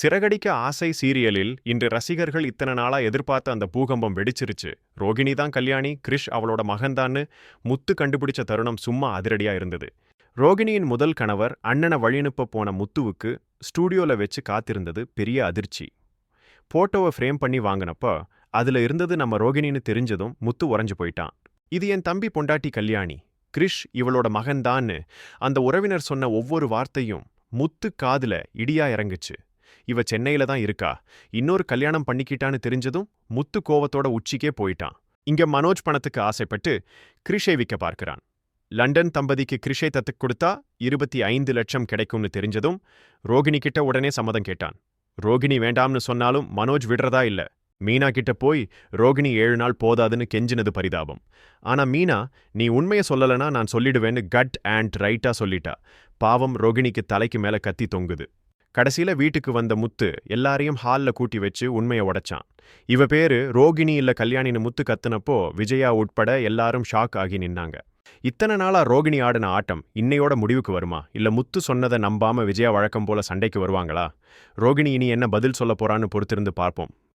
சிறகடிக்க ஆசை சீரியலில் இன்று ரசிகர்கள் இத்தனை நாளா எதிர்பார்த்த அந்த பூகம்பம் வெடிச்சிருச்சு. ரோகிணி தான் கல்யாணி கிரிஷ் அவளோட மகன்தான்னு முத்து கண்டுபிடிச்ச தருணம் சும்மா அதிரடியா இருந்தது. ரோகிணியின் முதல் கணவர் அண்ணனை வழியனுப்ப போன முத்துவுக்கு ஸ்டூடியோல வச்சு காத்திருந்தது பெரிய அதிர்ச்சி. போட்டோவை ஃப்ரேம் பண்ணி வாங்கினப்ப அதுல இருந்தது நம்ம ரோகிணின்னு தெரிஞ்சதும் முத்து உறைஞ்சு போயிட்டான். இது என் தம்பி பொண்டாட்டி கல்யாணி கிரிஷ் இவளோட மகன்தான்னு அந்த உறவினர் சொன்ன ஒவ்வொரு வார்த்தையும் முத்து காதுல இடியா இறங்குச்சு. இவ சென்னையில தான் இருக்கா. இன்னொரு கல்யாணம் பண்ணிக்கிட்டான்னு தெரிஞ்சதும் முத்து கோவத்தோட உச்சிக்கே போயிட்டான். இங்க மனோஜ் பணத்துக்கு ஆசைப்பட்டு கிரிஷை விற்க பார்க்கிறான். லண்டன் தம்பதிக்கு கிரிஷை தத்துக் கொடுத்தா இருபத்தி ஐந்து லட்சம் கிடைக்கும்னு தெரிஞ்சதும் ரோகிணி கிட்ட உடனே சம்மதம் கேட்டான். ரோகிணி வேண்டாம்னு சொன்னாலும் மனோஜ் விடுறதா இல்ல. மீனா கிட்ட போய் ரோகிணி ஏழு நாள் போதாதுன்னு கெஞ்சினது பரிதாபம். ஆனா மீனா நீ உண்மையை சொல்லலனா நான் சொல்லிடுவேன்னு கட் அண்ட் ரைட்டா சொல்லிட்டா. பாவம் ரோகிணிக்கு தலைக்கு மேல கத்தி தொங்குது. கடைசியில வீட்டுக்கு வந்த முத்து எல்லாரையும் ஹால்ல கூட்டி வச்சு உண்மையை உடைச்சான். இவ பேரு ரோகிணி இல்ல கல்யாணின்னு முத்து கத்துனப்போ விஜயா உட்பட எல்லாரும் ஷாக் ஆகி நின்னாங்க. இத்தனை நாளா ரோகிணி ஆடின ஆட்டம் இன்னையோட முடிவுக்கு வருமா? இல்ல முத்து சொன்னதை நம்பாம விஜயா வழக்கம் போல சண்டைக்கு வருவாங்களா? ரோகிணி இனி என்ன பதில் சொல்ல போறான்னு பொறுத்திருந்து பார்ப்போம்.